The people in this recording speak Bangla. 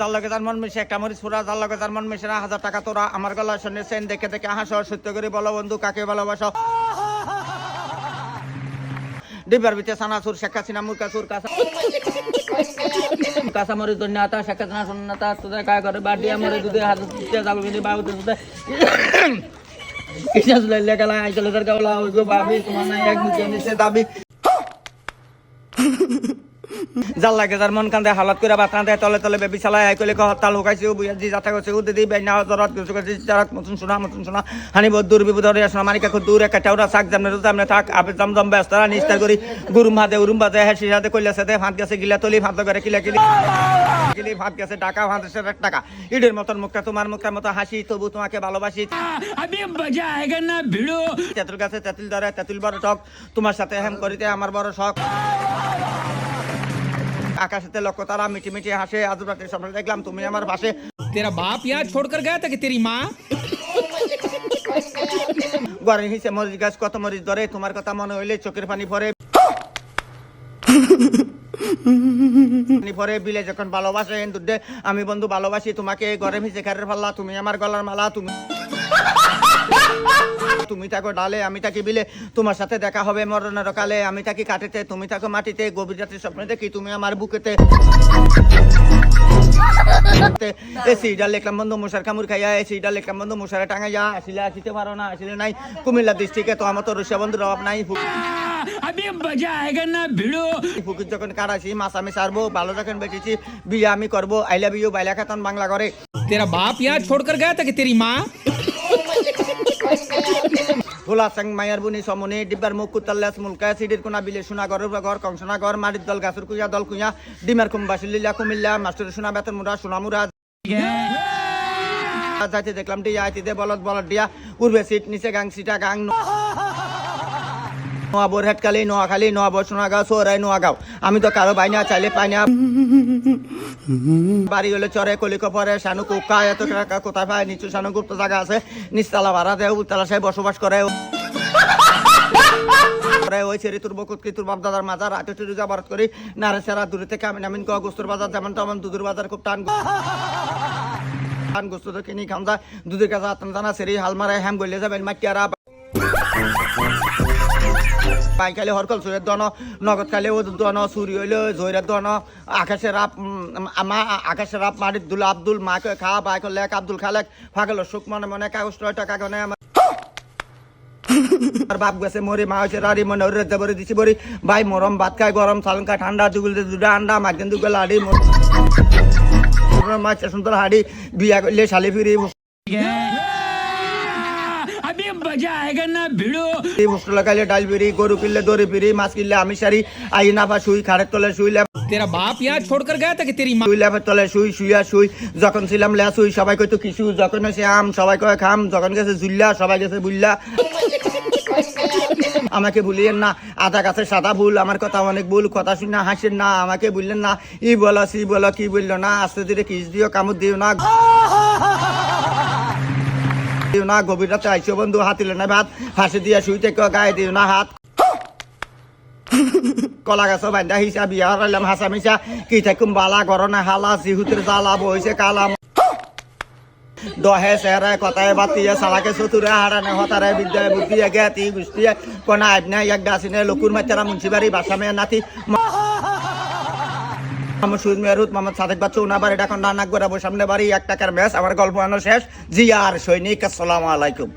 যার লগে যার মন মিশে, একটা মরিচ পুরা যার লগে যার মন মিশে না, হাজার টাকা তোরা আমার গলা শুনে সেন, দেখে দেখে হাসো, সত্য করে বলো বন্ধু, কাকে ভালোবাসো? ডিব্বার ভিতরে সানাসুর শেখ হাসিনা মুরকাসুর কাঁচা মরিচ ধন্য আতা শেখ হাসিনা সন্ন্যাতা তোদের কায় করে বাড়িয়া মরে দুধে, হাত দিয়ে জাল বিনি বাবু দুধে কিসাস লাইলে গেলা আইসলে তার গাওলা, ওই গো বাবি, তোমার নাই এক মুখে নিচে দাবি। যার লাগে যার মন কান্দে হালত করে বা দেয় তলে তলে বেবি চালাই আই কলে হত্যা লুকাইছে বুঝা দি যাতা গেছে উ দিদি বেনা জরত গেছে গেছে চারাত মতন শোনা মতন শোনা হানি বহুত দূর বিপদ রে শোনা মানিকা কো দূরে কাটাউরা সাক জামনে তো জামনে থাক আপে জম জম ব্যস্ত রা নিস্তার করি গুরুম হাতে উরুম বাজে হ্যাঁ সিরাতে কইলা সাথে ফাঁদ গেছে গিলা তলি ফাঁদ করে কিলা কিলি গেলি ভাত গেছে টাকা ভাত গেছে টাকা। ইডের মতন মুখটা তোমার মুখটা মতো হাসি তবু তোমাকে ভালোবাসি। আমি মজা আয়েগা না ভিড়ো। তেতুল গাছে তেতুল ধরে তেতুল বড় টক তোমার সাথে হ্যাম করিতে আমার বড় শখ। আকাশেতে লক্ষ্য তারা মিটি মিটি হাসে আজ রাতের দেখলাম তুমি আমার পাশে। তেরা বাপ ইয়া ছোড়কর গায়া তা কি তেরি মা গরে হিসে মরিচ গাছ কত মরিচ ধরে তোমার কথা মনে হইলে চোখের পানি পরে পরে বিলে যখন ভালোবাসে আমি বন্ধু ভালোবাসি তোমাকে গরম হিসে খেরের ফাল্লা তুমি আমার গলার মালা তুমি তুমি থাকো ডালে আমি থাকি বিলে। তোমার সাথে দেখা হবে মরণের কালে আমি থাকি কাটেতে তুমি থাকো মাটিতে। গভীর রাতে স্বপ্নে দেখি তুমি আমার বুকেতে। আসিতে পারো না কুমিল্লা তো আমার তো নাই। ভিড়ো। যখন কাটাছি মাছ আমি সারবো বেঁচেছি আমি করব। আইলা বাইলা খাতন বাংলা করে তেরা বাপ ইয়া ছোড় কর গয়া তাকে তেরি মা। ভোলা সাং মায়ার বুনি সমনি, ডিব্বার মুখ কুতাল্লাস মুলকা, সিডির কোনা বিলে সোনা ঘর ঘর কংসনা ঘর মারিত দল, গাছের কুইয়া দল কুইয়া ডিমার কুম্বাসি লীলা কুমিল্লা মাস্টার সোনা বেতন মুরা সোনা মুরা যাইতে দেখলাম দিয়া আইতে বলদ বলদ দিয়া উর্বে সিট, নিচে গাং, সিটা গাং নোয়াবোর হেটকালি, নোয়াখালী, নোয়াবোর সোনাগাঁও, সোহরাই, নোয়াগাঁও। আমি তো কারও বাইনা চাইলে পাই না। বাড়ি হলে চরে, কলিক পরে, শানু কুকা, এত টাকা কোথায় পায়? নিচু শানু গুপ্ত জায়গা আছে। নিচতলা ভাড়া দেয় উতলা সাহেব বসবাস করে। করে ওই ছেড়ে তোর বকুত কি তোর বাপ দাদার মাজার রাতে টুরু যাবার করি। নারে সেরা দূরে থেকে আমি নামিন কয়া গোস্তর বাজার যেমন তেমন দুধুর বাজার খুব টান টান গোস্ত কিনি, খাম যায় দুধের কাছে আত্ম জানা সেরি হাল মারে হ্যাম গলে যাবেন মাটিয়ারা পাই খালি হরকল সুরের দন, নগদ খালি ও দন চুরি হইলে জয়রের দন আকাশের রাপ আমা আকাশের রাপ মারিত দুল আব্দুল মাকে খা বাই লেক আব্দুল খালেক ফাগল সুখ মনে মনে কাগজ টয় টাকা গনে আর বাপ গেছে মরি মা হয়েছে রাড়ি মনে হরে দেবরে দিছি বরি ভাই মরম ভাত খায় গরম চালন খায় ঠান্ডা দুগুল দুটা আন্ডা মাঝখান দুগুল হাড়ি মাছ সুন্দর হাড়ি বিয়া করলে শালি ফিরি খাম। যখন গেছে সবাই গেছে আমাকে ভুলিয়েন না আধা গাছে সাদা ভুল আমার কথা অনেক ভুল কথা শুনে হাসেন না আমাকে বললেন না। ই বলো সি বলো কি বলল না আস্তে ধীরে কিস দিও কামড় দিও না। দিও না, গভীর রাতে আইসো বন্ধু, হাতিলে না ভাত, ফাঁসি দিয়া শুই থেকে গায়ে দিও না হাত। কলা গাছ বান্ধা হিসা, বিয়া হাসা মিসা কি থাকুম বালা গরনা হালা জিহুতের জ্বালা বইছে কালা দহে সেহরে কথায় বাতিয়ে সালাকে চতুরে, হারানে, হতারে, বিদ্যায় বুদ্ধি জ্ঞাতি গুষ্টি কোনা আইবনা এক গাছিনে লকুর মাচারা মুন্সিবাড়ি, বাসামে নাতি। আমার এখন সামনে বাড়ি, এক টাকার ম্যাচ গল্প আনো শেষ। জি আর সৈনিক, আসসালামু আলাইকুম।